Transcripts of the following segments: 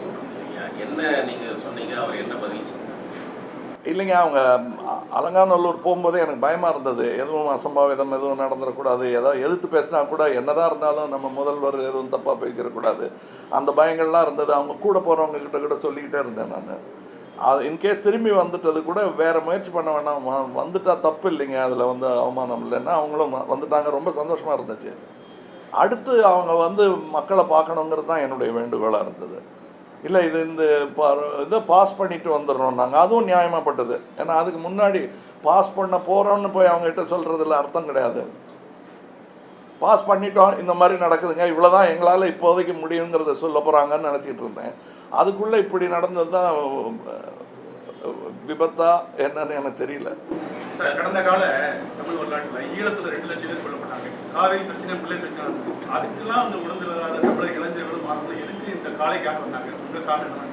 போட்டிருக்கீங்க? என்ன சொன்னீங்க? அவர் என்ன பதில் இல்லைங்க அவங்க அலங்காநல்லூர் போகும்போதே எனக்கு பயமாக இருந்தது. எதுவும் அசம்பாவிதம் எதுவும் நடந்துடக்கூடாது. ஏதாவது எதிர்த்து பேசினா கூட என்னதான் இருந்தாலும் நம்ம முதல்வர் எதுவும் தப்பாக பேசிடக்கூடாது. அந்த பயங்கள்லாம் இருந்தது. அவங்க கூட போகிறவங்க கிட்ட கூட சொல்லிக்கிட்டே இருந்தேன் நான். அது இன்கேஸ் திரும்பி வந்துட்டது கூட வேறு முயற்சி பண்ண வேணாம். வந்துட்டால் வந்துட்டா தப்பு இல்லைங்க. அதில் வந்து அவமானம் இல்லைன்னா அவங்களும் வந்துட்டாங்க. ரொம்ப சந்தோஷமாக இருந்துச்சு. அடுத்து அவங்க வந்து மக்களை பார்க்கணுங்கிறது தான் என்னுடைய வேண்டுகோளாக இருந்தது. இல்லை இது இந்த இதை பாஸ் பண்ணிட்டு வந்துடுறோம் நாங்கள் அதுவும் நியாயமாகப்பட்டது ஏன்னா அதுக்கு முன்னாடி பாஸ் பண்ண போகிறோம்னு போய் அவங்ககிட்ட சொல்கிறதுல அர்த்தம் கிடையாது. பாஸ் பண்ணிட்டோம் இந்த மாதிரி நடக்குதுங்க. இவ்வளோ தான் எங்களால் இப்போதைக்கு முடியுங்கிறத சொல்ல போகிறாங்கன்னு நினச்சிக்கிட்டு இருந்தேன். அதுக்குள்ளே இப்படி நடந்தது தான் விபத்தா என்னன்னு எனக்கு தெரியல. சார் கடந்த கால தமிழ் வரலாற்றுல ஈழத்துல ரெண்டு லட்சம் பேர் கொல்லப்பட்டாங்க காவிரி பிரச்சனை பிள்ளை பிரச்சனை அதுக்கெல்லாம் அந்த உடந்திருந்தாத தமிழக இளைஞர்களும் மாணவர்களும் எதுக்கு இந்த காலைக்காக வந்தாங்க? உங்க காரணம்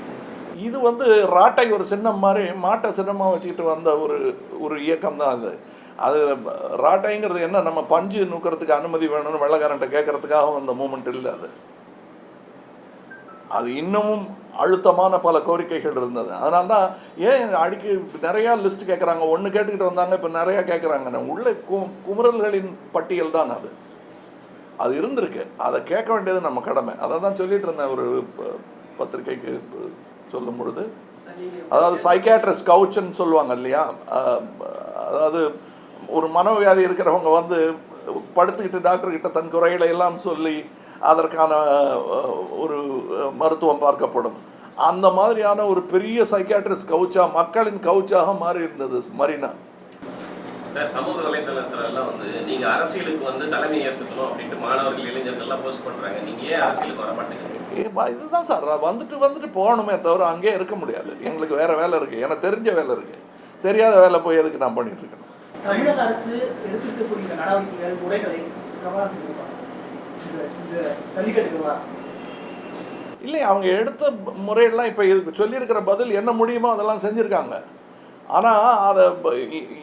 இது வந்து ராட்டை ஒரு சின்னம் மாதிரி மாட்டை சின்னமாக வச்சுக்கிட்டு வந்த ஒரு ஒரு இயக்கம் தான் அது. அது ராட்டைங்கிறது என்ன? நம்ம பஞ்சு நூக்கிறதுக்கு அனுமதி வேணும்னு வெள்ளக்காரன்ட்ட கேட்கறதுக்காக அந்த மூமெண்ட் இல்லை அது. அது இன்னமும் அழுத்தமான பல கோரிக்கைகள் இருந்தது. அதனால தான் ஏன் அடிக்கி நிறையா லிஸ்ட் கேட்குறாங்க ஒன்று கேட்டுக்கிட்டு வந்தாங்க இப்போ நிறையா கேட்குறாங்க உள்ளே கு குமுறல்களின் பட்டியல் தான் அது. அது இருந்திருக்கு. அதை கேட்க வேண்டியது நம்ம கடமை. அதை தான் சொல்லிட்டு இருந்தேன் ஒரு ப- பத்திரிக்கைக்கு சொல்லும் பொழுது. அதாவது சைக்காட்ரிஸ்ட் கவுச்சுன்னு சொல்லுவாங்க இல்லையா? அதாவது ஒரு மனவியாதி இருக்கிறவங்க வந்து படுத்துக்கிட்டு டாக்டர் கிட்ட தன் குறைகளை எல்லாம் சொல்லி அதற்கான ஒரு மருத்துவம் பார்க்கப்படும். அந்த மாதிரியான ஒரு பெரிய சைக்காட்ரிஸ்ட் கவுச்சா மக்களின் கவுச்சாக மாறி இருந்தது மரினா சமூக வலைதளத்துல எல்லாம் வந்து நீங்க அரசியலுக்கு வந்து தலைமை ஏற்றுக்கணும் அப்படின்ட்டு மாணவர்கள் இளைஞர்கள் எல்லாம் போஸ்ட் பண்றாங்க. நீங்க ஏன் அரசியலுக்கு வர மாட்டேங்கிறீங்க ஏ, வ- இதுதான் சார். வந்துட்டு வந்துட்டு போகணுமே தவிர அங்கேயே இருக்க முடியாது. எங்களுக்கு வேற வேலை இருக்கு. எனக்கு தெரிஞ்ச வேலை இருக்கு. தெரியாத வேலை போய் எதுக்கு நான் பண்ணிட்டு இருக்கணும்? தமிழக அரசு எடுத்திருக்கக்கூடிய இந்த நடவடிக்கைகள் முறைகளை கமலஹாசன் இந்த ஜல்லிக்கட்டு விவகாரம். இல்லை அவங்க எடுத்த முறையெல்லாம் இப்போ இதுக்கு சொல்லியிருக்கிற பதில் என்ன முடியுமோ அதெல்லாம் செஞ்சுருக்காங்க. ஆனால் அதை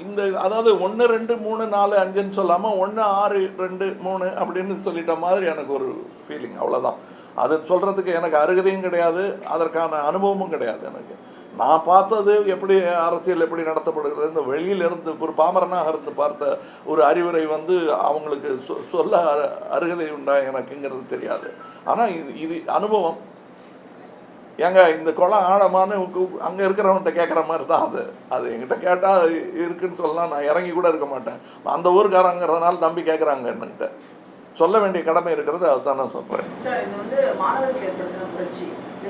இந்த அதாவது ஒன்று ரெண்டு மூணு நாலு அஞ்சுன்னு சொல்லாமல் ஒன்று ஆறு ரெண்டு மூணு அப்படின்னு சொல்லிட்ட மாதிரி எனக்கு ஒரு ஃபீலிங் அவ்வளோதான் அது சொல்கிறதுக்கு எனக்கு அருகதையும் கிடையாது அதற்கான அனுபவமும் கிடையாது எனக்கு. நான் பார்த்தது எப்படி அரசியல் எப்படி நடத்தப்படுகிறது? இந்த வெளியில் இருந்து ஒரு பாமரனாக இருந்து பார்த்த ஒரு அறிவுரை வந்து அவங்களுக்கு சொ- சொல்ல அரு- அருகதை உண்டா எனக்குங்கிறது தெரியாது. ஆனால் இது இது அனுபவம். ஏங்க இந்த குளம் ஆழமானு அங்கே இருக்கிறவன்கிட்ட கேட்குற மாதிரி தான் அது. அது என்கிட்ட கேட்டால் இருக்குன்னு சொல்லலாம். நான் இறங்கி கூட இருக்க மாட்டேன். அந்த ஊருக்காரங்கிறதுனால நம்பி கேட்குறாங்க என்னங்கிட்ட சொல்ல வேண்டிய கடமை இருக்கிறது அதுதான் நான் சொல்கிறேன்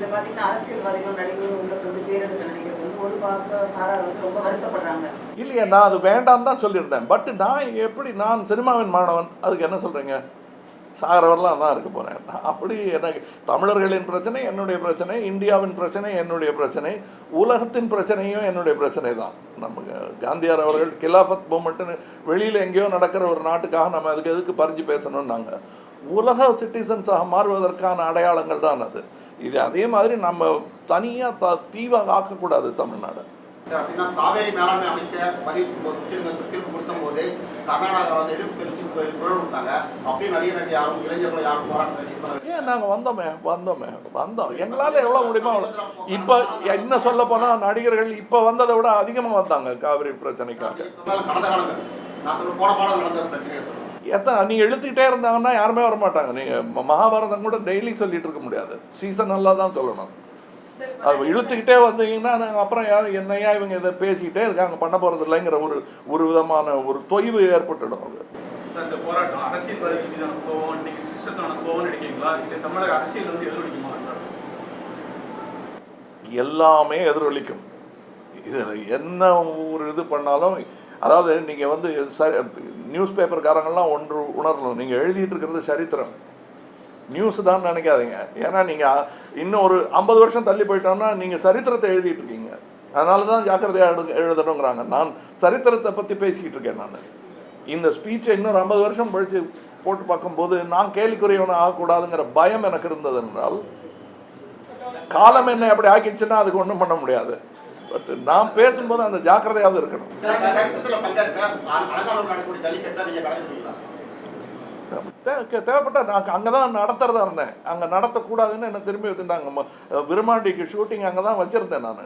இதில் பார்த்தீங்கன்னா அரசியல்வாதிகள் நடிகர்கள் உங்களுக்கு வந்து பேரெடுத்த நினைக்கிறது வந்து ஒரு பார்க்க சாரா வந்து ரொம்ப வருத்தப்படுறாங்க. இல்லையே நான் அது வேண்டாம் தான் சொல்லியிருந்தேன். பட் நான் எப்படி நான் சினிமாவின் மாணவன் அதுக்கு என்ன சொல்கிறீங்க சாகிறவரெலாம் தான் இருக்க போகிறேன் அப்படி எனக்கு தமிழர்களின் பிரச்சனை என்னுடைய பிரச்சனை இந்தியாவின் பிரச்சனை என்னுடைய பிரச்சனை உலகத்தின் பிரச்சனையும் என்னுடைய பிரச்சனை தான். நமக்கு காந்தியார் அவர்கள் கிலாஃபத் மூமெண்ட்டுன்னு வெளியில் எங்கேயோ நடக்கிற ஒரு நாட்டுக்காக நம்ம அதுக்கு எதுக்கு பறிஞ்சு பேசணும்னாங்க. உலக சிட்டிசன்ஸாக மாறுவதற்கான அடையாளங்கள் தான் அது. இது அதே மாதிரி நம்ம தனியாக த தீவாக ஆக்கக்கூடாது தமிழ்நாடு. அப்படின்னா காவேரி மேலாண்மை அமைக்க வரி திரும்ப திரும்ப கொடுத்த போது கர்நாடகா வந்து எதிர்ப்பு தெரிவிச்சு குரல் கொடுத்தாங்க. அப்பயும் நடிகர் நடி யாரும் இளைஞர்கள் யாரும் போராட்டத்தை. ஏன் நாங்கள் வந்தோமே? வந்தோமே. வந்தோம். எங்களால் எவ்வளோ முடியுமோ இப்போ என்ன சொல்ல போனால் நடிகர்கள் இப்போ வந்ததை விட அதிகமாக வந்தாங்க காவிரி பிரச்சனைக்காக. கடந்த காலங்கள் நான் சொல்ல போன பாடம் நடந்த பிரச்சனையை சொல்றேன். எத்தனை நீங்கள் இழுத்துக்கிட்டே இருந்தாங்கன்னா யாருமே வர மாட்டாங்க நீங்கள் மகாபாரதம் கூட டெய்லி சொல்லிட்டு இருக்க முடியாது. சீசன் நல்லா தான் சொல்லணும். அது இழுத்துக்கிட்டே வந்தீங்கன்னா நாங்கள் அப்புறம் யாரும் என்னையா இவங்க இதை பேசிக்கிட்டே இருக்காங்க பண்ண போகிறது இல்லைங்கிற ஒரு ஒரு விதமான ஒரு தொய்வு ஏற்பட்டுடும் அது. இந்த போராட்டம் அரசியல்வாதிகள் மீதான கோவம் இன்னைக்கு சிஸ்டத்தான கோவம் நினைக்கிறீங்களா? இல்லை தமிழக அரசியல் வந்து எதிரொலிக்குமா? எல்லாமே எதிரொலிக்கும். இதில் என்ன ஒரு இது பண்ணாலும் அதாவது நீங்கள் வந்து சரி நியூஸ் பேப்பர்காரங்கெல்லாம் ஒன்று உணரணும். நீங்கள் எழுதிட்டு இருக்கிறது சரித்திரம். நியூஸ் தான் நினைக்காதீங்க ஏன்னா நீங்கள் இன்னும் ஒரு ஐம்பது வருஷம் தள்ளி போயிட்டோம்னா நீங்கள் சரித்திரத்தை எழுதிட்டு இருக்கீங்க அதனால தான் ஜாக்கிரதையாக எழு எழுதணுங்கிறாங்க நான் சரித்திரத்தை பற்றி பேசிக்கிட்டு இருக்கேன் நான் இந்த ஸ்பீச்சை இன்னொரு ஐம்பது வருஷம் கழிச்சு போட்டு பார்க்கும்போது நான் கேள்விக்குரியவனை ஆகக்கூடாதுங்கிற பயம் எனக்கு இருந்தது என்றால் காலம் என்ன அப்படி ஆக்கிடுச்சுன்னா அதுக்கு ஒன்றும் பண்ண முடியாது பட் நான் பேசும்போது அந்த ஜாக்கிரதையாவது இருக்கணும் தேவைப்பட்ட நான் அங்கே தான் நடத்துறதா இருந்தேன். அங்கே நடத்தக்கூடாதுன்னு என்னை திரும்பி வச்சுட்டாங்க ம- விருமாண்டிக்கு ஷூட்டிங் அங்கே தான் வச்சுருந்தேன் நான்.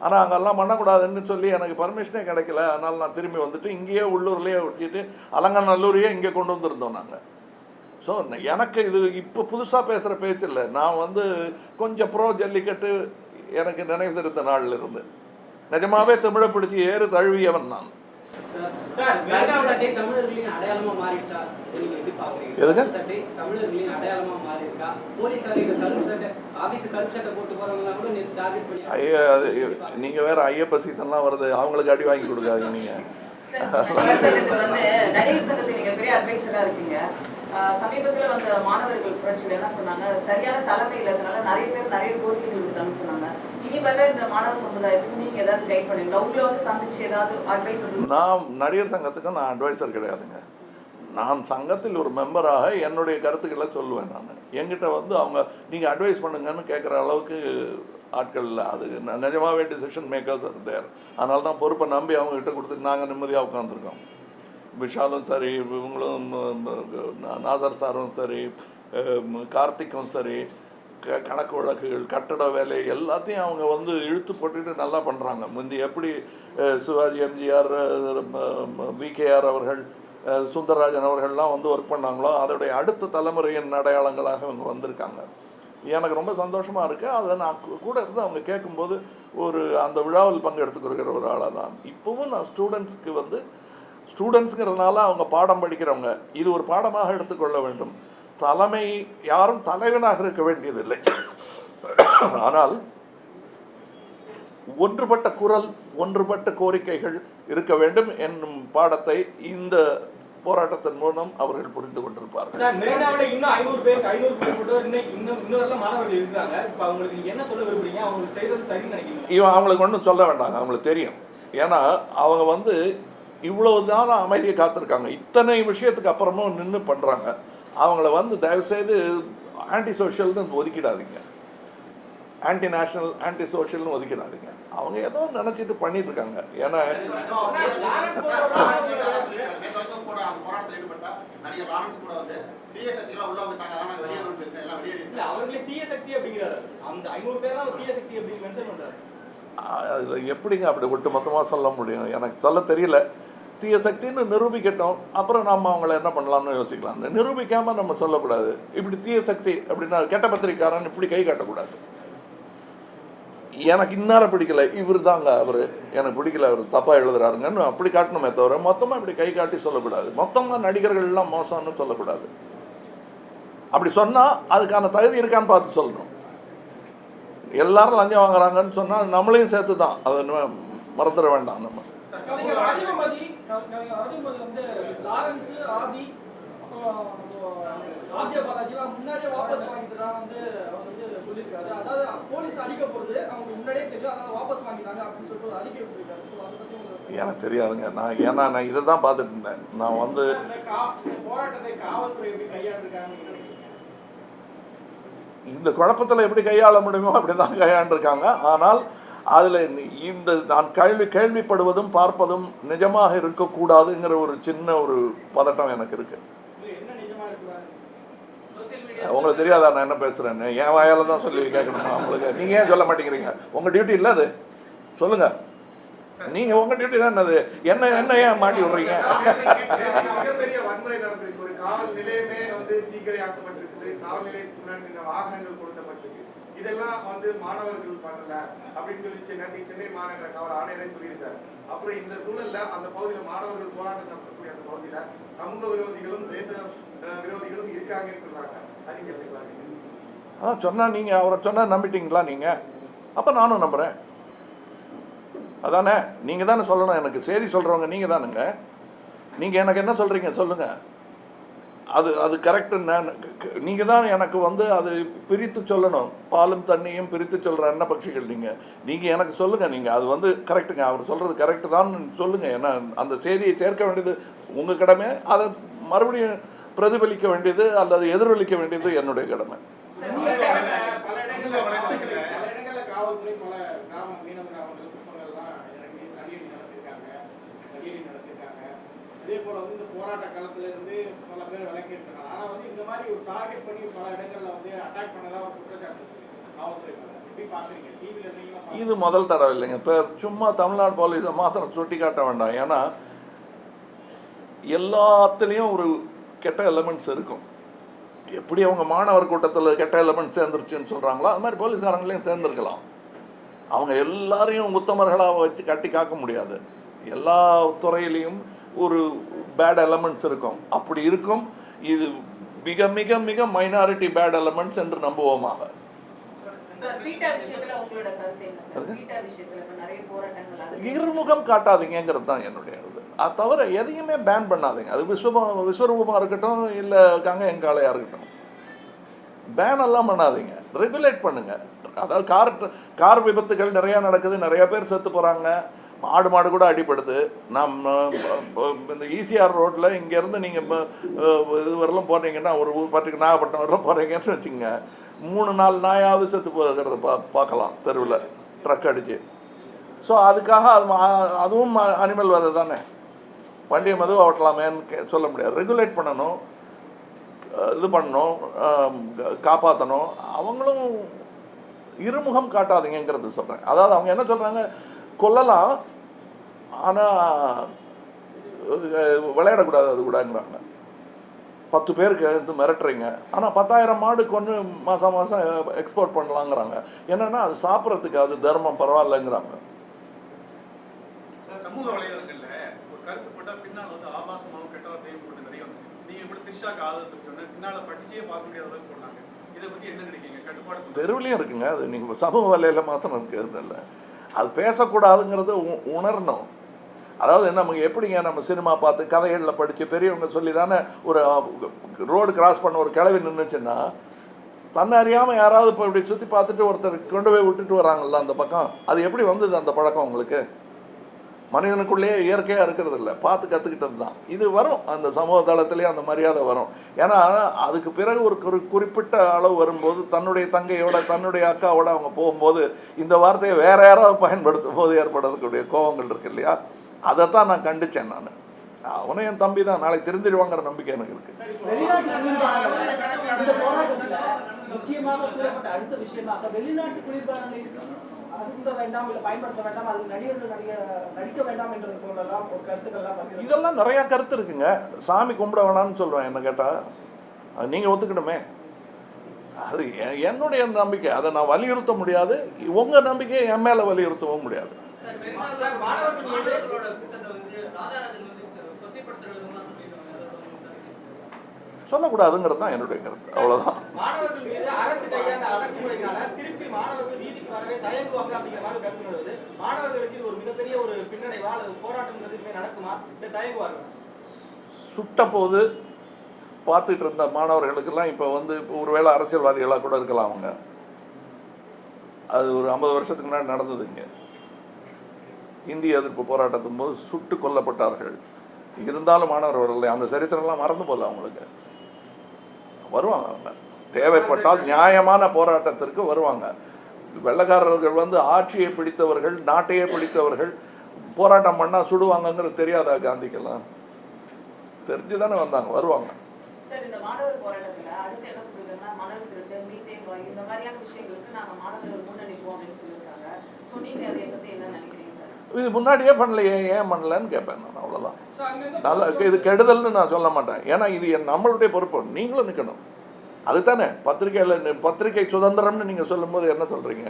ஆனால் அங்கெல்லாம் பண்ணக்கூடாதுன்னு சொல்லி எனக்கு பர்மிஷனே கிடைக்கல. அதனால் நான் திரும்பி வந்துட்டு இங்கேயே உள்ளூர்லேயே வச்சுட்டு அலங்கநல்லூரையே இங்கே கொண்டு வந்திருந்தோம் நாங்கள் ஸோ எனக்கு இது இப்போ புதுசாக பேசுகிற பேச்சு இல்லை. நான் வந்து கொஞ்சம் ப்ரோ ஜல்லிக்கட்டு எனக்கு நினைவு தெரிந்த நாளில் இருந்து. நிஜமாவே தமிழை பிடிச்சி ஏறு தழுவியவன் நான். சார் கருப்பு சட்டை தமிழர்களின் அடையாளமா மாறிடுச்சா? இதை நீங்க எப்படி பாக்குறீங்க எதுங்க? கருப்பு சட்டை தமிழர்களின் அடையாளமா மாறிஇருக்கா போலீசார் இந்த கருப்பு சட்டை ஆபீஸ் கருப்பு சட்டை போட்டு போறவங்க கூட நேற்று டார்கெட் பண்ணி ஐயா அது நீங்கள் வேறு ஐயப்ப சீசன்லாம் வருது. அவங்களுக்கு அடி வாங்கி கொடுக்காதீங்க நடிகர் சங்கத்துக்கு நடிகர் சங்கத்துக்கு நீங்க பெரிய அட்வைசரா இருக்கீங்க. சமீபத்துல வந்த மாணவர்கள் புரட்சியில என்ன சொன்னாங்க? சரியான தலைமை இல்லாதனால நிறைய பேர் நிறைய கோரிக்கைகள் சொன்னாங்க. நான் நடிகர் சங்கத்துக்கு நான் அட்வைசர் கிடையாதுங்க. நான் சங்கத்தில் ஒரு மெம்பராக என்னுடைய கருத்துக்களை சொல்லுவேன் நான். என்கிட்ட வந்து அவங்க நீங்கள் அட்வைஸ் பண்ணுங்கன்னு கேட்குற அளவுக்கு ஆட்கள் இல்லை. அது ந- நிஜமாவே டிசிஷன் மேக்கர்ஸ் தேர் அதனால தான் பொறுப்பை நம்பி அவங்ககிட்ட கொடுத்துட்டு நாங்கள் நிம்மதியாக உட்காந்துருக்கோம் விஷாலும் சரி இவங்களும் நாசர் சாரும் சரி கார்த்திக்கும் சரி கணக்கு வழக்குகள் கட்டட வேலை எல்லாத்தையும் அவங்க வந்து இழுத்து போட்டுட்டு நல்லா பண்ணுறாங்க முந்தி எப்படி சிவாஜி எம்ஜிஆர் விகேஆர் அவர்கள் சுந்தரராஜன் அவர்கள்லாம் வந்து ஒர்க் பண்ணாங்களோ அதோடைய அடுத்த தலைமுறையின் அடையாளங்களாக அவங்க வந்திருக்காங்க. எனக்கு ரொம்ப சந்தோஷமாக இருக்குது அதை நான் கூ- கூட இருந்து அவங்க கேட்கும்போது ஒரு அந்த விழாவில் பங்கெடுத்துக்கிற ஒரு ஆளாக தான். இப்போவும் நான் ஸ்டூடெண்ட்ஸ்க்கு வந்து ஸ்டூடெண்ட்ஸுங்கிறதுனால அவங்க பாடம் படிக்கிறவங்க இது ஒரு பாடமாக எடுத்துக்கொள்ள வேண்டும். தலைமை யாரும் தலைவனாக இருக்க வேண்டியதில்லை. ஆனால் ஒன்றுபட்ட குரல் ஒன்றுபட்ட கோரிக்கைகள் இருக்க வேண்டும் என்னும் பாடத்தை இந்த போராட்டத்தின் மூலம் அவர்கள் புரிந்து கொண்டிருப்பார்கள். இவன் அவங்களுக்கு ஒன்றும் சொல்ல வேண்டாங்க அவங்களுக்கு தெரியும். ஏன்னா அவங்க வந்து இவ்வளவு தான் அமைதியை காத்திருக்காங்க. இத்தனை விஷயத்துக்கு அப்புறமும் நின்று பண்ணுறாங்க அவங்கள வந்து தயவுசெய்து ஆன்டி சோஷியல்னு ஒதுக்கிடாதீங்க. ஆன்டி நேஷனல் ஆன்டி சோஷியல்னு ஒதுக்கிடாதீங்க. அவங்க ஏதோ நினச்சிட்டு பண்ணிட்டு இருக்காங்க ஏன்னா அதில் எப்படிங்க அப்படி ஒட்டு மொத்தமாக சொல்ல முடியும்? எனக்கு சொல்ல தெரியல. தீய சக்தின்னு நிரூபிக்கட்டும். அப்புறம் நம்ம அவங்கள என்ன பண்ணலாம்னு யோசிக்கலாம் நிரூபிக்காமல் நம்ம சொல்லக்கூடாது. இப்படி தீய சக்தி அப்படின்னா கெட்ட பத்திரிக்காரன் இப்படி கை காட்டக்கூடாது. எனக்கு இன்னார பிடிக்கல. இவர் தாங்க அவர். எனக்கு பிடிக்கல. அவர் தப்பாக எழுதுறாருங்கன்னு அப்படி காட்டணுமே தவிர மொத்தமாக இப்படி கை காட்டி சொல்லக்கூடாது. மொத்தமாக நடிகர்கள்லாம் மோசம்னு சொல்லக்கூடாது. அப்படி சொன்னால் அதுக்கான தகுதி இருக்கான்னு பார்த்து சொல்லணும். எல்லாரும் லஞ்சம் வாங்குறாங்கன்னு சொன்னால் நம்மளையும் சேர்த்து தான் அதை இன்னும் மறந்துட வேண்டாம் நம்ம. எனக்கு தெரியாதுங்க. நான் ஏன்னா நான் இதை தான் பார்த்துட்டு இருந்தேன். நான் வந்து இந்த குழப்பத்தில் எப்படி கையாள முடியுமோ அப்படி தான் கையாண்டிருக்காங்க. ஆனால் அதில் இந்த நான் கேள்வி கேள்விப்படுவதும் பார்ப்பதும் நிஜமாக இருக்கக்கூடாதுங்கிற ஒரு சின்ன ஒரு பதட்டம் எனக்கு இருக்குது உங்களுக்கு தெரியாதா நான் என்ன பேசுகிறேன்னு என் வாயால் தான் சொல்லி கேட்கணுமா உங்களுக்கு? நீங்கள் ஏன் சொல்ல மாட்டேங்கிறீங்க? உங்கள் டியூட்டி இல்லை அது. சொல்லுங்கள் நீங்கள் உங்கள் டியூட்டி தான் அது என்ன என்ன ஏன் மாட்டி விட்றீங்க? காவல் நிலையமே வந்து தீக்கிரையாக்கப்பட்டிருக்குது. காவல் நிலையத்துக்கு முன்னாடி வாகனங்கள் இதெல்லாம் வந்து மாணவர்கள் பண்ணல அப்படின்னு சொல்லி சென்னை சென்னை மாநகர காவல் ஆணையரே சொல்லியிருக்காரு. அப்புறம் இந்த சூழல்ல அந்த பகுதியில மாணவர்கள் போராட்டம் நடத்தக்கூடிய அந்த பகுதியில சமூக விரோதிகளும் தேச விரோதிகளும் இருக்காங்கன்னு சொல்றாங்க. அதுக்கு அதான் சொன்னால் நீங்கள் அவரை சொன்னால் நம்பிட்டீங்களா நீங்கள் அப்போ நானும் நம்புகிறேன் அதானே? நீங்கள் தானே சொல்லணும். எனக்கு செய்தி சொல்கிறவங்க நீங்கள் தானுங்க. நீங்கள் எனக்கு என்ன சொல்கிறீங்க சொல்லுங்கள் அது அது கரெக்டுன்னு நீங்கள் தான் எனக்கு வந்து அது பிரித்து சொல்லணும். பாலும் தண்ணியும் பிரித்து சொல்கிற அன்ன பட்சிகள் நீங்கள் நீங்கள் எனக்கு சொல்லுங்கள் நீங்கள் அது வந்து கரெக்டுங்க அவர் சொல்கிறது கரெக்டு தான் சொல்லுங்கள் ஏன்னா அந்த செய்தியை சேர்க்க வேண்டியது உங்கள் கடமை. அதை மறுபடியும் பிரதிபலிக்க வேண்டியது அல்லது எதிரொலிக்க வேண்டியது என்னுடைய கடமை. அதே போல வந்து இந்த போராட்ட காலத்துல இருந்து பேர் விலக்கி இருக்காங்க ஆனால் வந்து இந்த மாதிரி ஒரு டார்கெட் பண்ணி பல இடங்களில் வந்து அட்டாக் பண்ணதாக ஒரு குற்றச்சாட்டு காவல்துறை இது முதல் தடவை இல்லைங்க. இப்போ சும்மா தமிழ்நாடு போலீஸை மாத்திரம் சுட்டி காட்ட வேண்டாம். ஏன்னா எல்லாத்துலேயும் ஒரு கெட்ட எலமெண்ட்ஸ் இருக்கும். எப்படி அவங்க மாணவர் கூட்டத்தில் கெட்ட எலமெண்ட்ஸ் சேர்ந்துருச்சுன்னு சொல்கிறாங்களோ அது மாதிரி போலீஸ்காரங்களையும் சேர்ந்துருக்கலாம். அவங்க எல்லாரையும் உத்தமர்களாக வச்சு கட்டி காக்க முடியாது. எல்லா துறையிலையும் ஒரு பேட் எலமெண்ட்ஸ் இருக்கும். அப்படி இருக்கும் இது மிக மிக மிக மைனாரிட்டி பேட் எலமெண்ட்ஸ் என்று நம்புவோமாக. இருமுகம் காட்டாதீங்கிறது தான் என்னுடைய இது. அது தவிர எதையுமே பேன் பண்ணாதீங்க. அது விஸ்வமா விஸ்வரூபமாக இருக்கட்டும் இல்லை கங்கையன் காளையாக இருக்கட்டும். பேன் எல்லாம் பண்ணாதீங்க. ரெகுலேட் பண்ணுங்க. அதாவது கார் கார் விபத்துகள் நிறையா நடக்குது நிறைய பேர் செத்து போகிறாங்க ஆடு மாடு கூட அடிபடுது. நம்ம இந்த ஈசிஆர் ரோட்டில் இங்கேருந்து நீங்கள் இது வரலாம் போகிறீங்கன்னா ஒரு ஊர் பாட்டுக்கு நாகப்பட்டினம் வரலாம் போகிறீங்கன்னு வச்சுங்க மூணு நாலு நாயாவது செத்து போகிறத பா பார்க்கலாம் தெருவில் ட்ரக் அடித்து ஸோ அதுக்காக அது அதுவும் அனிமல் வதை தானே. வண்டியை மெதுவாக ஓட்டலாமேன்னு கே- சொல்ல முடியாது. ரெகுலேட் பண்ணணும். இது பண்ணணும். காப்பாற்றணும் அவங்களும் இருமுகம் காட்டாதீங்கிறது சொல்கிறேன் அதாவது அவங்க என்ன சொல்கிறாங்க கொல்லலாம் ஆனால் விளையாடக்கூடாது அது கூடங்கிறாங்க பத்து பேருக்கு வந்து மிரட்டுறீங்க. ஆனால் பத்தாயிரம் மாடு கொண்டு மாதம் மாதம் எக்ஸ்போர்ட் பண்ணலாங்கிறாங்க. என்னென்னா அது சாப்பிட்றதுக்கு அது தர்மம் பரவாயில்லைங்கிறாங்க. தெருவுலையும் இருக்குங்க. அது நீங்கள் சமூக வலையில் மாத்திரம் இருக்குது இல்லை அது பேசக்கூடாதுங்கிறது உ- உணரணும். அதாவது நமக்கு எப்படிங்க நம்ம சினிமா பார்த்து கதைகளில் படித்து பெரியவங்க சொல்லி தானே ஒரு ரோடு கிராஸ் பண்ண ஒரு கிளவி நின்றுச்சுன்னா தன்னை அறியாமல் யாராவது இப்போ இப்படி சுற்றி பார்த்துட்டு ஒருத்தர் கொண்டு போய் விட்டுட்டு வராங்கல்ல அந்த பக்கம். அது எப்படி வந்தது அந்த பழக்கம் உங்களுக்கு? மனிதனுக்குள்ளேயே இயற்கையாக இருக்கிறது இல்லை பார்த்து கற்றுக்கிட்டது தான் இது வரும். அந்த சமூக தளத்திலே அந்த மரியாதை வரும். ஏன்னா அதுக்கு பிறகு ஒரு குறி குறிப்பிட்ட அளவு வரும்போது தன்னுடைய தங்கையோட தன்னுடைய அக்காவோட அவங்க போகும்போது இந்த வார்த்தையை வேற யாராவது பயன்படுத்தும் போது ஏற்படக்கூடிய கோபங்கள் இருக்கு இல்லையா? அதைத்தான் நான் கண்டிச்சேன் நான். அவனும் என் தம்பி தான் நாளைக்கு தெரிஞ்சிருவாங்கிற நம்பிக்கை எனக்கு இருக்குது முக்கியமாக கூறப்பட்ட அடுத்த விஷயமாக வெளிநாட்டு குளிர்பானங்கள் அருந்த வேண்டாம் இல்லை பயன்படுத்த வேண்டாம் அது நடிகர்கள் நடிக நடிக்க வேண்டாம் என்றது போலலாம் ஒரு கருத்துக்கள்லாம். இதெல்லாம் நிறையா கருத்து இருக்குங்க. சாமி கும்பிட வேணாம்னு சொல்லுவேன் என்ன கேட்டால் அது நீங்கள் ஒத்துக்கணுமே. அது என்னுடைய நம்பிக்கை. அதை நான் வலியுறுத்த முடியாது. உங்கள் நம்பிக்கையை என் மேலே வலியுறுத்தவும் முடியாது சார், மாணவர்கள் மீது மாணவர்களோட கூட்டத்தை வந்து ராதாராஜன் வந்து கொச்சைப்படுத்துறதுலாம் சொல்லியிருக்காங்க அதோட உங்க கருத்து? சொல்லக்கூடாதுங்கிறது தான் என்னுடைய கருத்து அவ்வளோதான் மாணவர்கள் மீது அரசு கையாண்ட அடக்குமுறையினால திருப்பி மாணவர்கள் வீதிக்கு வரவே தயங்குவாங்க அப்படிங்கிற மாதிரி கருத்து வருது மாணவர்களுக்கு இது ஒரு மிகப்பெரிய ஒரு பின்னடைவா அல்லது போராட்டம்ன்றது இனிமே நடக்குமா? இல்லை தயங்குவார்கள் சுட்ட போது பார்த்துட்டு இருந்த மாணவர்களுக்கெல்லாம் இப்போ வந்து இப்போ ஒருவேளை அரசியல்வாதிகளாக கூட இருக்கலாம் அவங்க. அது ஒரு ஐம்பது வருஷத்துக்கு முன்னாடி நடந்தது இங்கே. இந்திய எதிர்ப்பு போராட்டத்தின் போது சுட்டு கொல்லப்பட்டார்கள். இருந்தாலும் மாணவர்கள் அந்த சரித்திரம்லாம் மறந்து போகல அவங்களுக்கு. வருவாங்க அவங்க. தேவைப்பட்டால் நியாயமான போராட்டத்திற்கு வருவாங்க. வெள்ளக்காரர்கள் வந்து ஆட்சியை பிடித்தவர்கள் நாட்டையே பிடித்தவர்கள் போராட்டம் பண்ணால் சுடுவாங்கங்கிறது தெரியாதா காந்திக்கெல்லாம்? தெரிஞ்சு தானே வந்தாங்க வருவாங்க. இந்த மாதிரியான விஷயங்களுக்கு மாணவர்கள் முன்னணிப்போம் அப்படின்னு சொல்லியிருக்காங்க. ஸோ அதை பத்தி என்ன நினைக்கிறீங்க சார் இது முன்னாடியே பண்ணலையே ஏன் பண்ணலன்னு கேட்பேன் நான் அவ்வளோதான் நல்லா இது கெடுதல்னு நான் சொல்ல மாட்டேன். ஏன்னா இது என் நம்மளுடைய பொறுப்பு. நீங்களும் நிற்கணும் அதுதானே பத்திரிக்கையில் பத்திரிகை சுதந்திரம்னு நீங்கள் சொல்லும்போது என்ன சொல்கிறீங்க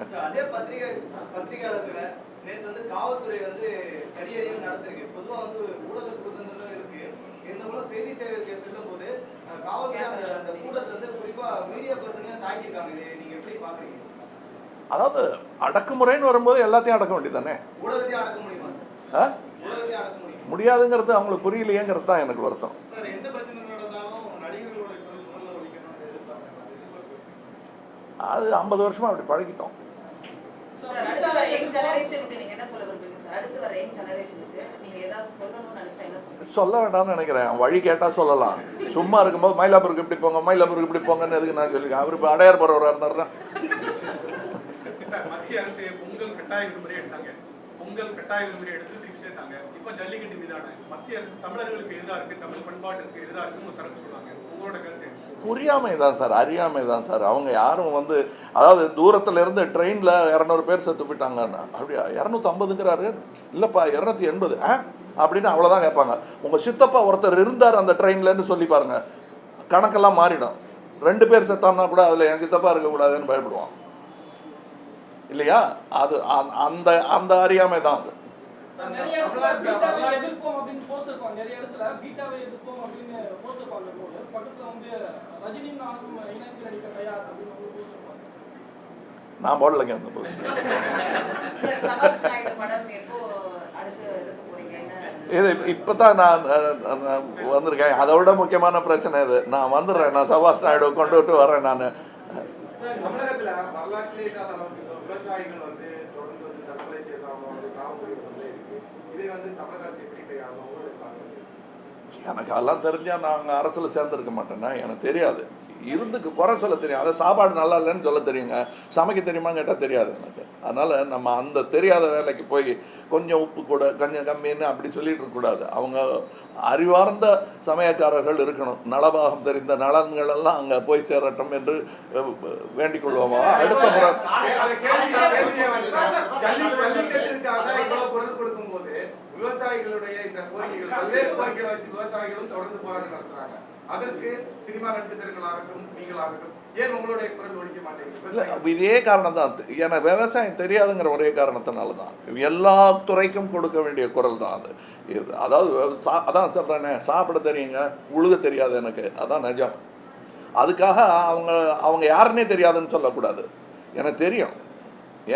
அதாவது அடக்குமுறைன்னு வரும்போது எல்லாத்தையும் அடக்க வேண்டியதானே முடியாதுங்கிறது அவங்களுக்கு புரியலையேங்கிறது தான் எனக்கு வருத்தம். சார் எந்த பிரச்சனை நடந்தாலும் நடிகர்களோட குரல் முதல்ல ஒழிக்கணும்னு எதிர்பார்க்கறாங்க. அது ஐம்பது வருஷமாக அப்படி பழகிட்டோம். சார் அடுத்து வர யங் ஜெனரேஷனுக்கு நீங்க என்ன சொல்ல விரும்புறீங்க சார்? அடுத்து வர யங் ஜெனரேஷனுக்கு நீங்க ஏதாவது சொல்லணும்னு நினைச்சா என்ன சொல்றீங்க சொல்ல வேண்டாம்னு நினைக்கிறேன். வழி கேட்டால் சொல்லலாம். சும்மா இருக்கும்போது மயிலாப்பூருக்கு இப்படி போங்க மயிலாப்பூருக்கு இப்படி போங்கன்னு எதுக்கு நான் சொல்லி அவர் இப்போ அடையார் போகிறவராக இருந்தாருன்னா சார் மத்திய அரசு பொங்கல் கட்டாய விடுமுறை எடுத்தாங்க. பொங்கல் கட்டாய விடுமுறை எடுத்து திருப்பி சேர்த்தாங்க. இப்போ ஜல்லிக்கட்டு மீதான மத்திய அரசு தமிழர்களுக்கு எதிராக இருக்கு தமிழ் பண்பாட்டுக்கு எதிராக இருக்கு ஒரு தரப்பு சொல்றாங்க. உங்களோட கருத்து புரியாமை தான் சார் அறியாமை தான் சார். அவங்க யாரும் வந்து அதாவது தூரத்தில் இருந்து ட்ரெயினில் இரநூறு பேர் செத்து போயிட்டாங்கன்னா அப்படியா இரநூத்தி ஐம்பதுங்கிறாரு இல்லைப்பா இரநூத்தி எண்பது. ஆ? அப்படின்னு அவ்வளோதான் கேட்பாங்க. உங்கள் சித்தப்பா ஒருத்தர் இருந்தார் அந்த ட்ரெயின்லன்னு சொல்லி பாருங்கள் கணக்கெல்லாம் மாறிடும். ரெண்டு பேர் செத்தான்னா கூட அதில் என் சித்தப்பா இருக்கக்கூடாதுன்னு பயப்படுவான். இல்லையா? அது அந்த- அந்த அந்த அறியாமை தான் அது. நான் போடலைங்க அந்த போஸ்ட் இது இப்போ தான் நான் நான் நான் வந்திருக்கேன். அதை விட முக்கியமான பிரச்சனை இது. நான் வந்துடுறேன். நான் சபாஷ் நாயுடு கொண்டு விட்டு வரேன் நான் தமிழகத்துல வரலாற்றிலே இல்லாத அளவுக்கு இந்த விவசாயிகள் வந்து தொடர்ந்து வந்து தற்கொலை செய்யலாம் வந்து சாகுபடி வந்து இருக்கு இதை வந்து தமிழக அரசு எப்படி கையாளணும் உங்களுடைய பார்வை எனக்கு அதெல்லாம் தெரிஞ்சால் நாங்கள் அரசில் சேர்ந்துருக்க மாட்டேன்னா எனக்கு தெரியாது இருந்துக்கு குறை சொல்ல தெரியும் அதை சாப்பாடு நல்லா இல்லைன்னு சொல்ல தெரியுங்க சமைக்க தெரியுமான்னு கேட்டால் தெரியாது எனக்கு அதனால் நம்ம அந்த தெரியாத வேலைக்கு போய் கொஞ்சம் உப்பு கூட கொஞ்சம் கம்மின்னு அப்படி சொல்லிட்டு இருக்கக்கூடாது அவங்க அறிவார்ந்த சமயக்காரர்கள் இருக்கணும் நலபாகம் தெரிந்த நலன்கள் எல்லாம் அங்கே போய் சேரட்டும் என்று வேண்டிக் கொள்வோமா அடுத்த முறை விவசாயிகளுடைய இந்த கோரிக்கைகள் பல்வேறு கோரிக்கைகளை வச்சு விவசாயிகளும் தொடர்ந்து போராட்டம் நடத்துறாங்க. அதற்கு சினிமா நட்சத்திரங்களாகட்டும் நீங்களாகட்டும் இதே காரணம் தான் எனக்கு விவசாயம் தெரியாதுங்கிற ஒரே காரணத்தினால தான் எல்லா துறைக்கும் கொடுக்க வேண்டிய குரல் தான் அது. அதாவது சா அதான் சொல்கிறேனே சாப்பிட தெரியுங்க உழுக தெரியாது எனக்கு. அதான் நிஜம். அதுக்காக அவங்க அவங்க யாருன்னே தெரியாதுன்னு சொல்லக்கூடாது. எனக்கு தெரியும்.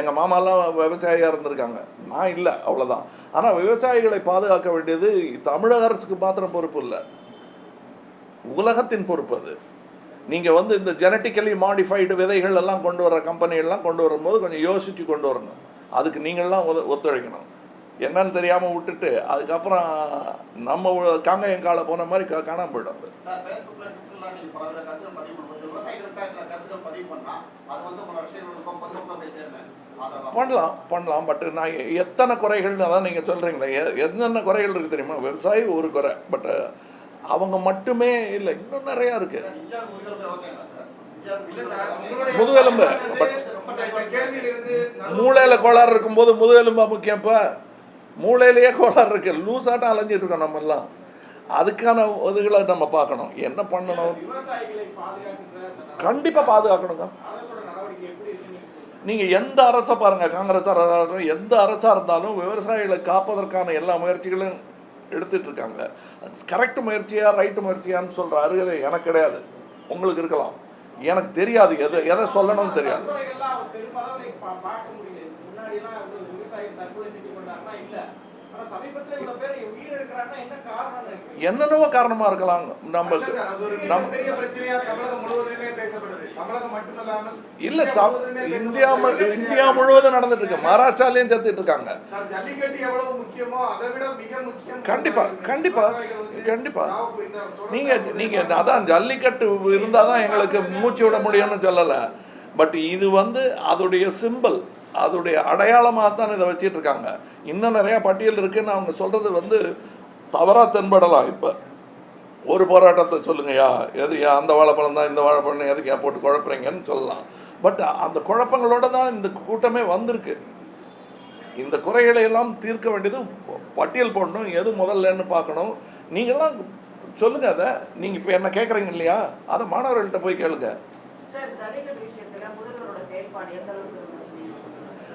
எங்கள் மாமாலாம் விவசாயியாக இருந்திருக்காங்க. நான் இல்லை அவ்வளோதான் ஆனால் விவசாயிகளை பாதுகாக்க வேண்டியது தமிழக அரசுக்கு மாத்திரம் பொறுப்பு இல்லை. உலகத்தின் பொறுப்பு அது. நீங்கள் வந்து இந்த ஜெனட்டிக்கலி மாடிஃபைடு விதைகள் எல்லாம் கொண்டு வர கம்பெனிகள்லாம் கொண்டு வரும்போது கொஞ்சம் யோசித்து கொண்டு வரணும். அதுக்கு நீங்கள்லாம் ஒத்து ஒத்துழைக்கணும். என்னன்னு தெரியாமல் விட்டுட்டு அதுக்கப்புறம் நம்ம காங்காயம் காலை போன மாதிரி கா காணாம போயிடும் அது. பண்ணலாம் பண்ணலாம் பட் நான் எத்தனை குறைகள்னு அதான் நீங்கள் சொல்கிறீங்களே என்னென்ன குறைகள் இருக்குது தெரியுமா? விவசாயி ஒரு குறை பட் அவங்க மட்டுமே இல்லை இன்னும் நிறையா இருக்குது முதுகெலும்பு பட் மூளையில் கோளாறு இருக்கும்போது முதுகெலும்பா முக்கியம் இப்போ மூளையிலேயே கோளாறு இருக்கு லூஸாட்டம் அலைஞ்சிட்டு இருக்கோம் நம்ம எல்லாம் அதுக்கான இதுகளை நம்ம பார்க்கணும் என்ன பண்ணணும்? கண்டிப்பாக பாதுகாக்கணுங்க அரசோட நடவடிக்கை எப்படி இருக்குன்னு நீங்கள் எந்த அரசை பாருங்கள் காங்கிரஸ் அரசாகட்டும் எந்த அரசாக இருந்தாலும் விவசாயிகளை காப்பதற்கான எல்லா முயற்சிகளும் எடுத்துட்டு இருக்காங்க. கரெக்ட் முயற்சியாக ரைட்டு முயற்சியான்னு சொல்கிற அருகதை எனக்கு கிடையாது. உங்களுக்கு இருக்கலாம். எனக்கு தெரியாது எதை எதை சொல்லணும்னு தெரியாது. முன்னாடிலாம் தற்கொலை செஞ்சு காரணம் என்னென்னவோ காரணமாக இருக்கலாம் நம்ம இல்ல இந்தியா இந்தியா முழுவதும் நடந்துட்டு இருக்கு மகாராஷ்டிராலையும் செத்துட்டு இருக்காங்க கண்டிப்பா. கண்டிப்பா, கண்டிப்பா. சாவு- நீங்கள் அதான் ஜல்லிக்கட்டு இருந்தால் தான் எங்களுக்கு மூச்சு விட முடியும்னு சொல்லலை. பட் இது வந்து அதோடைய சிம்பிள் அதோடைய அடையாளமாக தான் இதை வச்சிட்டு இருக்காங்க இன்னும் நிறையா பட்டியல் இருக்குன்னு அவங்க சொல்கிறது வந்து தவறாக தென்படலாம் இப்போ. ஒரு போராட்டத்தை சொல்லுங்கய்யா. எது அந்த வாழைப்பழம் தான் இந்த வாழைப்பழம் எதுக்கு ஏன் போட்டு குழப்புறீங்கன்னு சொல்லலாம். பட் அந்த குழப்பங்களோட தான் இந்த கூட்டமே வந்திருக்கு. இந்த குறைகளை எல்லாம் தீர்க்க வேண்டியது பட்டியல் போடணும். எது முதல்லன்னு பார்க்கணும். நீங்கள்லாம் சொல்லுங்க அதை. நீங்கள் இப்போ என்ன கேட்குறீங்க இல்லையா? அதை மாணவர்கள்ட்ட போய் கேளுங்க.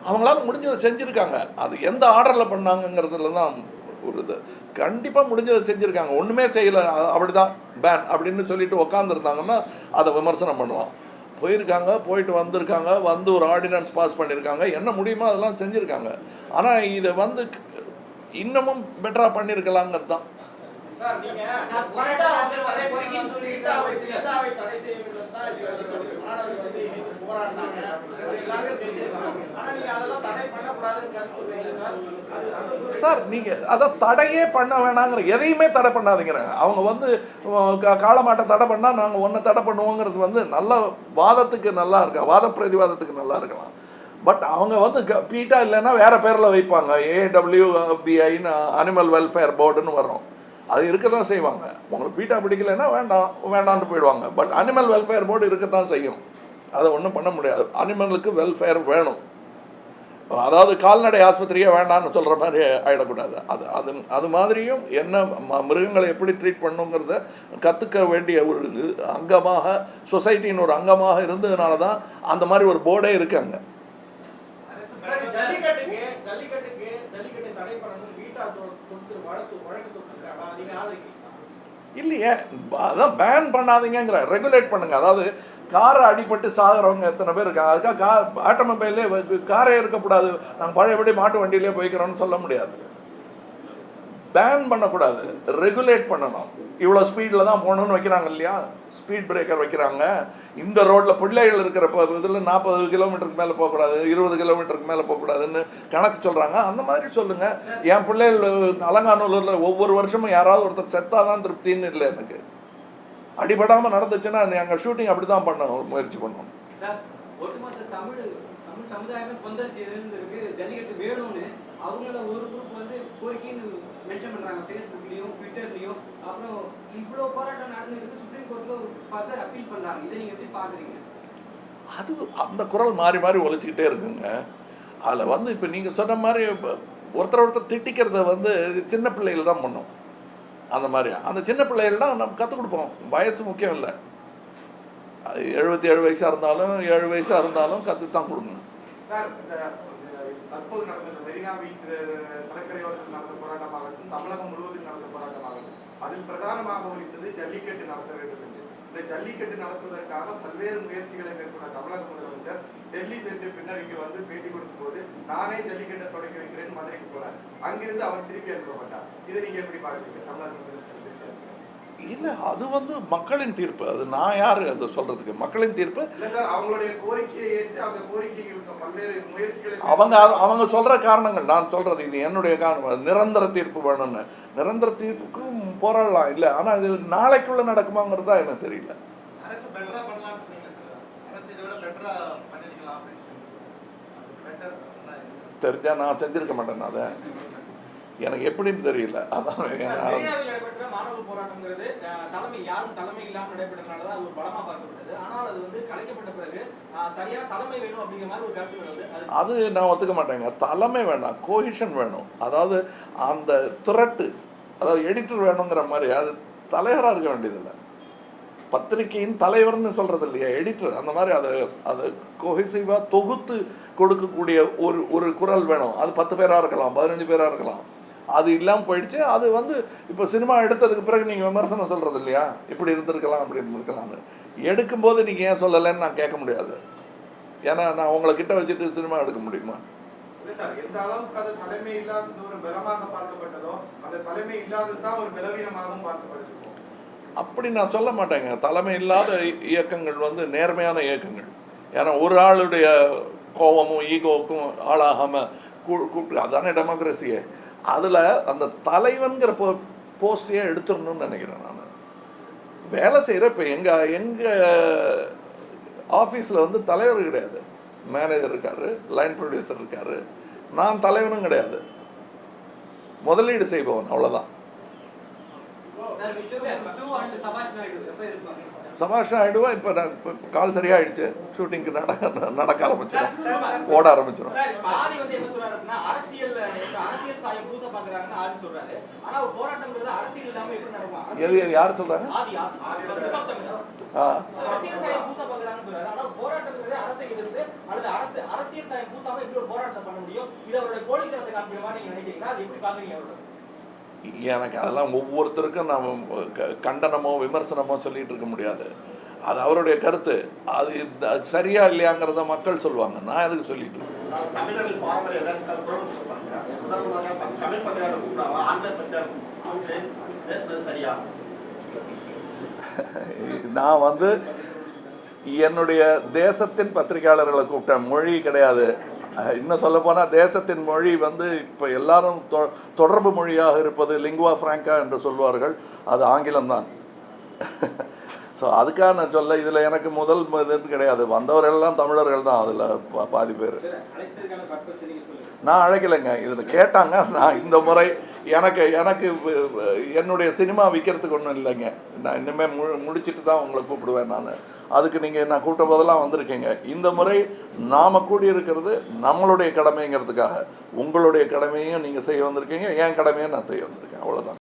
அவங்களால முடிஞ்சதை செஞ்சுருக்காங்க. அது எந்த ஆர்டரில் பண்ணாங்கங்கிறதுல தான் ஒரு இது. கண்டிப்பாக முடிஞ்சதை செஞ்சுருக்காங்க. ஒன்றுமே செய்யலை. அப்படி தான் பேன் அப்படின்னு சொல்லிட்டு உக்காந்துருந்தாங்கன்னா அதை விமர்சனம் பண்ணலாம் போயிருக்காங்க போயிட்டு வந்திருக்காங்க வந்து ஒரு ஆர்டினன்ஸ் பாஸ் பண்ணியிருக்காங்க என்ன முடியுமோ அதெல்லாம் செஞ்சுருக்காங்க. ஆனால் இதை வந்து இன்னமும் பெட்டராக பண்ணியிருக்கலாங்கிறது தான். சார் நீங்கள் அதை தடையே பண்ண வேணாங்கிற எதையுமே தடை பண்ணாதீங்கிறாங்க அவங்க வந்து அஹ், கா- காளமாட்டை தடை பண்ணால் நாங்கள் ஒன்றை தடை பண்ணுவோங்கிறது வந்து நல்ல வாதத்துக்கு நல்லா இருக்கா வாத பிரதிவாதத்துக்கு நல்லா இருக்கலாம். பட் அவங்க வந்து க- பீட்டா இல்லைன்னா வேற பேரில் வைப்பாங்க. ஏடபிள்யூபிஐன்னு அனிமல் வெல்ஃபேர் போர்டுன்னு வரும் அது இருக்க தான் செய்வாங்க. உங்களுக்கு பீட்டா பிடிக்கலைன்னா வேண்டாம் வேண்டாம்னு போயிடுவாங்க. பட் அனிமல் வெல்ஃபேர் போர்டு இருக்கத்தான் செய்யும். அதை ஒன்றும் பண்ண முடியாது. அனிமலுக்கு வெல்ஃபேர் வேணும். அதாவது கால்நடை ஆஸ்பத்திரியே வேண்டாம்னு சொல்கிற மாதிரி ஆகிடக்கூடாது அது அது அது மாதிரியும் என்ன ம- மிருகங்களை எப்படி ட்ரீட் பண்ணுங்கிறத கற்றுக்க வேண்டிய ஒரு அங்கமாக சொசைட்டியின் ஒரு அங்கமாக இருந்ததுனால தான் அந்த மாதிரி ஒரு போர்டே இருக்காங்க ஜல்லிக்கட்டுக்கு ஜல்லிக்கட்டுக்கு ஜல்லிக்கட்டு தடை பண்ணணும். வீட்டா வழக்கு வழக்கு இல்லையே அதான் பேன் பண்ணாதீங்கிற ரெகுலேட் பண்ணுங்க. அதாவது காரை அடிபட்டு சாகிறவங்க எத்தனை பேர் இருக்காங்க? அதுக்காக கார் ஆட்டோமொபைல்லே காரே இருக்கக்கூடாது. நாங்கள் பழையபடி மாட்டு வண்டியிலே போய்க்கிறோம்னு சொல்ல முடியாது. பேன் பண்ணக்கூடாது ரெகுலேட் பண்ணணும். இவ்வளோ ஸ்பீடில் தான் போகணும்னு வைக்கிறாங்க இல்லையா? ஸ்பீட் பிரேக்கர் வைக்கிறாங்க. இந்த ரோட்டில் பிள்ளைகள் இருக்கிற இதில் நாற்பது கிலோமீட்டருக்கு மேலே போகக்கூடாது இருபது கிலோமீட்டருக்கு மேலே போகக்கூடாதுன்னு கணக்கு சொல்கிறாங்க அந்த மாதிரி சொல்லுங்கள் என் பிள்ளைகள் அலங்காநல்லூரில் ஒவ்வொரு வருஷமும் யாராவது ஒருத்தர் செத்தாதான் திருப்தின்னு இல்லை எனக்கு. அடிபடாமல் நடந்துச்சுன்னா எங்கள் ஷூட்டிங் அப்படி தான் பண்ணணும் முயற்சி பண்ணணும் சமுதாயமே கொந்தளிச்சு இருக்கு ஜல்லிக்கட்டு வேணும்னு அவங்கள ஒரு குரூப் வந்து கோரிக்கைன்னு மென்ஷன் பண்றாங்க. ஃபேஸ்புக்லயும் ட்விட்டர்லயும் அப்புறம் இவ்வளோ போராட்டம் நடந்துருக்கு சுப்ரீம் கோர்ட்ல ஒரு ஃபர்தர் அப்பீல் பண்றாங்க. இதை நீங்க எப்படி பாக்குறீங்க? அது அந்த குரல் மாறி மாறி ஒழிச்சிக்கிட்டே இருக்குங்க. அதில் வந்து இப்போ நீங்கள் சொன்ன மாதிரி இப்ப ஒருத்தர் ஒருத்தர் திட்டிக்கிறத வந்து சின்ன பிள்ளைகள் தான் பண்ணும். அந்த மாதிரி அந்த சின்ன பிள்ளைகள்லாம் நம்ம கற்றுக் கொடுப்போம். வயசு முக்கியம் இல்லை. அது எழுபத்தி ஏழு வயசாக இருந்தாலும் ஏழு வயசாக இருந்தாலும் கற்று தான் கொடுக்கணும். சார் தற்போது நடந்த மெரினா பீச் தமிழகம் முழுவதும் நடந்த போராட்டமாகட்டும் அதில் பிரதானமாக ஒழித்தது ஜல்லிக்கட்டு நடத்த வேண்டும் என்று. இந்த ஜல்லிக்கட்டு நடத்துவதற்காக பல்வேறு முயற்சிகளை மேற்கொண்ட தமிழக முதலமைச்சர் டெல்லி சென்று பின்னர் இங்கு வந்து பேட்டி கொடுக்கும்போது நானே ஜல்லிக்கட்டை தொடங்கி வைக்கிறேன் மதுரைக்கு போனார். அங்கிருந்து அவர் திருப்பி அனுப்பப்பட்டார் இதை நீங்க எப்படி பாக்குறீங்க தமிழக முதலமைச்சர் இல்லை அது வந்து மக்களின் தீர்ப்பு. அது நான் யார் அதை சொல்கிறதுக்கு மக்களின் தீர்ப்பு? இல்ல சார் அவங்களுடைய கோரிக்கையை ஏற்று அந்த கோரிக்கைகளுக்கு பல்வேறு முயற்சிகளை அவங்க அவங்க சொல்கிற காரணங்கள் நான் சொல்கிறது இது என்னுடைய காரணம். நிரந்தர தீர்ப்பு வேணும்னு. நிரந்தர தீர்ப்புக்கும் போராடலாம். இல்லை ஆனால் இது நாளைக்குள்ளே நடக்குமாங்கிறது தான் எனக்கு தெரியல. அரசு பெட்டரா பண்ணலாம்னு சொன்னீங்க சார். அரசு இதை விட பெட்டரா பண்ணிருக்கலாம் அப்படின்னு சொல்லி பெட்டர் தெரிஞ்சால் நான் செஞ்சுருக்க மாட்டேன் அதை. எனக்கு எப்படின்னு தெரியல. அதான் அது நான் ஒத்துக்க மாட்டேங்க. தலைமை வேண்டாம் கோஹிஷன் வேணும். அதாவது அந்த திரட்டு அதாவது எடிட்டர் வேணுங்கிற மாதிரி அது தலைவராக இருக்க வேண்டியதில்லை. பத்திரிகையின் தலைவர்னு சொல்கிறது இல்லையா எடிட்டர் அந்த மாதிரி அதை அதை கொஹிசிவாக தொகுத்து கொடுக்கக்கூடிய ஒரு ஒரு குரல் வேணும். அது பத்து பேராக இருக்கலாம் பதினஞ்சு பேராக இருக்கலாம். அது இல்லாமல் போயிடுச்சு. அது வந்து இப்போ சினிமா எடுத்ததுக்கு பிறகு நீங்கள் விமர்சனம் சொல்கிறது இல்லையா இப்படி இருந்திருக்கலாம் அப்படி இருந்திருக்கலாம்னு. எடுக்கும்போது நீங்கள் ஏன் சொல்லலைன்னு நான் கேட்க முடியாது. ஏன்னா நான் உங்களை கிட்ட வச்சுட்டு சினிமா எடுக்க முடியுமா? அப்படி நான் சொல்ல மாட்டேங்க. தலைமை இல்லாத இயக்கங்கள் வந்து நேர்மையான இயக்கங்கள். ஏன்னா ஒரு ஆளுடைய கோபமும் ஈகோவுக்கும் ஆளாகாமல் கூப்பிட்டு அதானே டெமோக்ரஸியே அதில் அந்த தலைவன்கிற போ போஸ்டையே எடுத்துடணும்னு நினைக்கிறேன் நான் வேலை செய்கிற இப்போ எங்கள் எங்கள் ஆஃபீஸில் வந்து தலைவர் கிடையாது மேனேஜர் இருக்கார் லைன் ப்ரொடியூசர் இருக்கார் நான் தலைவனும் கிடையாது முதலீடு செய்பவன் அவ்வளோதான் சபாஷ் ஆகிடுவா இப்போ நான் இப்போ கால் சரியாயிடுச்சு. ஷூட்டிங்க்கு நடக்க நடக்க ஆரம்பிச்சிடும் ஓட ஆரம்பிச்சிடும் எது எது யார் சொல்கிறாங்க. ஆ. அரசியல் சாயம் பூசாம ஒரு போராட்டம் பண்ண முடியும்? இது அவருடைய கோழித்தனத்தை காப்பிக்கிற மாதிரி நீங்க நினைக்கிறீங்களா? அது எப்படி பாக்குறீங்க அவரோட? எனக்கு அதெல்லாம் ஒவ்வொருத்தருக்கும் நம்ம க- கண்டனமோ விமர்சனமோ சொல்லிட்டு இருக்க முடியாது. அது அவருடைய கருத்து. அது சரியா இல்லையாங்கிறத மக்கள் சொல்லுவாங்க. நான் எதுக்கு சொல்லிட்டு நான் வந்து என்னுடைய தேசத்தின் பத்திரிகையாளர்களை கூப்பிட்டேன். மொழி கிடையாது. இன்னும் சொல்லப்போனால் தேசத்தின் மொழி வந்து இப்போ எல்லாரும் தொ தொடர்பு மொழியாக இருப்பது லிங்குவா ஃப்ராங்கா என்று சொல்வார்கள். அது ஆங்கிலம்தான். ஸோ அதுக்காக நான் சொல்ல இதில் எனக்கு முதல் இதுன்னு கிடையாது. வந்தவர்கள்லாம் தமிழர்கள் தான் அதில் பாதி பேர். நான் அழைக்கலைங்க. இதில் கேட்டாங்க நான் இந்த முறை எனக்கு எனக்கு என்னுடைய சினிமா விற்கிறதுக்கு ஒன்றும் இல்லைங்க. நான் இனிமேல் மு முடிச்சுட்டு தான் உங்களை கூப்பிடுவேன் நான். அதுக்கு நீங்கள் நான் கூட்ட போதெல்லாம் வந்திருக்கீங்க. இந்த முறை நாம் கூடியிருக்கிறது நம்மளுடைய கடமைங்கிறதுக்காக. உங்களுடைய கடமையும் நீங்கள் செய்ய வந்திருக்கீங்க என் கடமையும் நான் செய்ய வந்திருக்கேன். அவ்வளோதான்